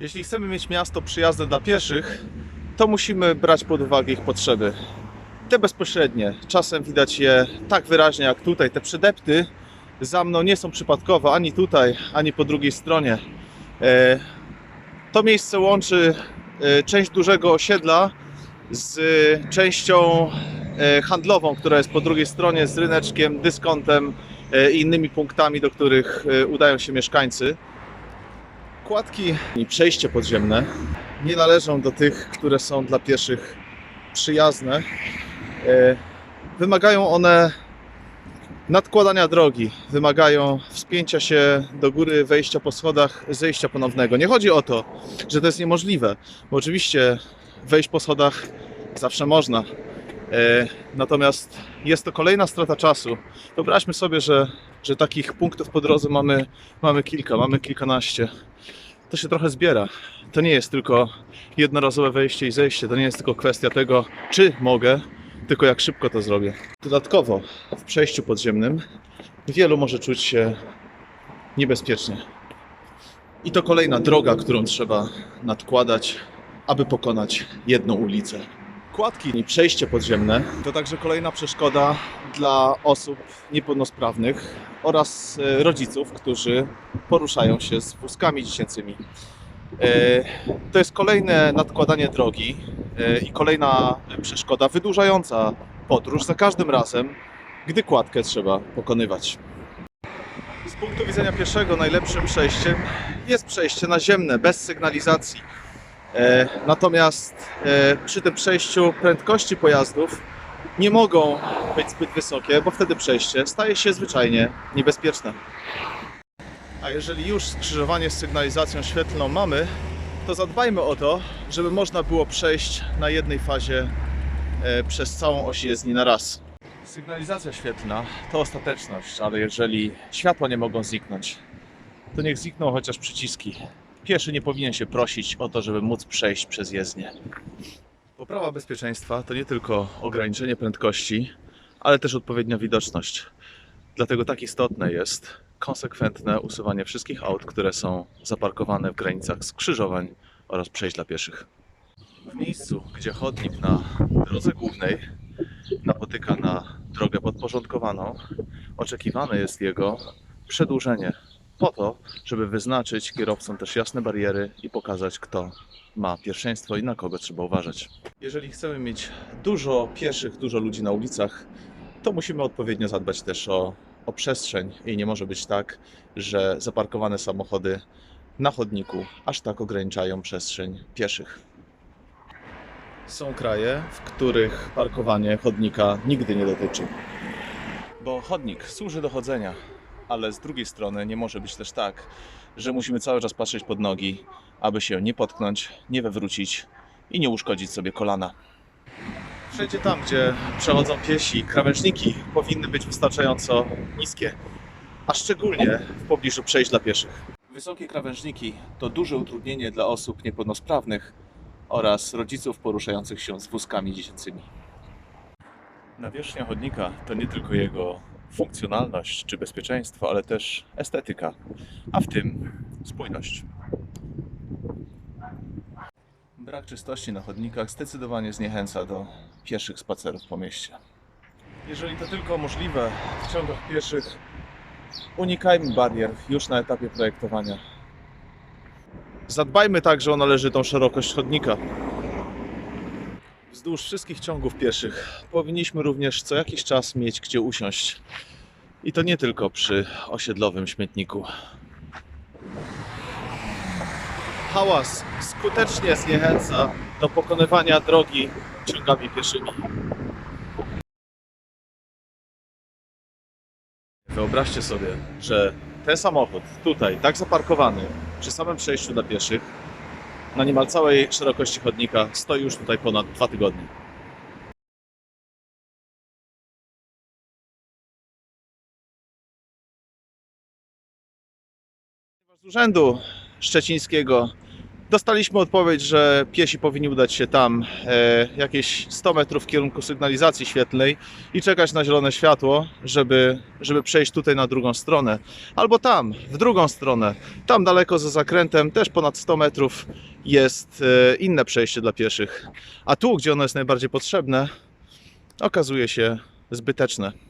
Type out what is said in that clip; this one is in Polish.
Jeśli chcemy mieć miasto przyjazne dla pieszych, to musimy brać pod uwagę ich potrzeby. Te bezpośrednie, czasem widać je tak wyraźnie jak tutaj. Te przydepty za mną nie są przypadkowe ani tutaj, ani po drugiej stronie. E, To miejsce łączy e, część dużego osiedla z częścią e, handlową, która jest po drugiej stronie, z ryneczkiem, dyskontem i innymi punktami, do których udają się mieszkańcy. Kładki i przejście podziemne nie należą do tych, które są dla pieszych przyjazne. E, Wymagają one nadkładania drogi, wymagają wspięcia się do góry, wejścia po schodach, zejścia ponownego. Nie chodzi o to, że to jest niemożliwe, bo oczywiście wejść po schodach zawsze można. E, Natomiast jest to kolejna strata czasu. Wyobraźmy sobie, że, że takich punktów po drodze mamy, mamy kilka, mamy kilkanaście. To się trochę zbiera. To nie jest tylko jednorazowe wejście i zejście. To nie jest tylko kwestia tego, czy mogę, tylko jak szybko to zrobię. Dodatkowo w przejściu podziemnym wielu może czuć się niebezpiecznie. I to kolejna droga, którą trzeba nadkładać, aby pokonać jedną ulicę. Kładki i przejście podziemne to także kolejna przeszkoda dla osób niepełnosprawnych oraz e, rodziców, którzy poruszają się z wózkami dziecięcymi. E, To jest kolejne nadkładanie drogi e, i kolejna przeszkoda wydłużająca podróż za każdym razem, gdy kładkę trzeba pokonywać. Z punktu widzenia pieszego najlepszym przejściem jest przejście naziemne, bez sygnalizacji. E, Natomiast e, przy tym przejściu prędkości pojazdów nie mogą być zbyt wysokie, bo wtedy przejście staje się zwyczajnie niebezpieczne. A jeżeli już skrzyżowanie z sygnalizacją świetlną mamy, to zadbajmy o to, żeby można było przejść na jednej fazie e, przez całą oś jezdni na raz. Sygnalizacja świetlna to ostateczność, ale jeżeli światła nie mogą zniknąć, to niech znikną chociaż przyciski. Pieszy nie powinien się prosić o to, żeby móc przejść przez jezdnię. Poprawa bezpieczeństwa to nie tylko ograniczenie prędkości, ale też odpowiednia widoczność. Dlatego tak istotne jest konsekwentne usuwanie wszystkich aut, które są zaparkowane w granicach skrzyżowań oraz przejść dla pieszych. W miejscu, gdzie chodnik na drodze głównej napotyka na drogę podporządkowaną, oczekiwane jest jego przedłużenie po to, żeby wyznaczyć kierowcom też jasne bariery i pokazać, kto ma pierwszeństwo i na kogo trzeba uważać. Jeżeli chcemy mieć dużo pieszych, dużo ludzi na ulicach, to musimy odpowiednio zadbać też o, o przestrzeń i nie może być tak, że zaparkowane samochody na chodniku aż tak ograniczają przestrzeń pieszych. Są kraje, w których parkowanie chodnika nigdy nie dotyczy. Bo chodnik służy do chodzenia, ale z drugiej strony nie może być też tak, że musimy cały czas patrzeć pod nogi, aby się nie potknąć, nie wywrócić i nie uszkodzić sobie kolana. Wszędzie tam, gdzie przechodzą piesi, krawężniki powinny być wystarczająco niskie, a szczególnie w pobliżu przejść dla pieszych. Wysokie krawężniki to duże utrudnienie dla osób niepełnosprawnych oraz rodziców poruszających się z wózkami dziecięcymi. Nawierzchnia chodnika to nie tylko jego funkcjonalność czy bezpieczeństwo, ale też estetyka, a w tym spójność. Brak czystości na chodnikach zdecydowanie zniechęca do pieszych spacerów po mieście. Jeżeli to tylko możliwe w ciągach pieszych, unikajmy barier już na etapie projektowania. Zadbajmy także o należytą szerokość chodnika. Wzdłuż wszystkich ciągów pieszych powinniśmy również co jakiś czas mieć gdzie usiąść. I to nie tylko przy osiedlowym śmietniku. Hałas skutecznie zniechęca do pokonywania drogi ciągami pieszymi. Wyobraźcie sobie, że ten samochód tutaj, tak zaparkowany, przy samym przejściu dla pieszych, na niemal całej szerokości chodnika stoi już tutaj ponad dwa tygodnie. Z Urzędu Szczecińskiego Dostaliśmy odpowiedź, że piesi powinni udać się tam e, jakieś 100 metrów w kierunku sygnalizacji świetlnej i czekać na zielone światło, żeby, żeby przejść tutaj na drugą stronę. Albo tam, w drugą stronę. Tam daleko za zakrętem, też ponad 100 metrów, jest e, inne przejście dla pieszych. A tu, gdzie ono jest najbardziej potrzebne, okazuje się zbyteczne.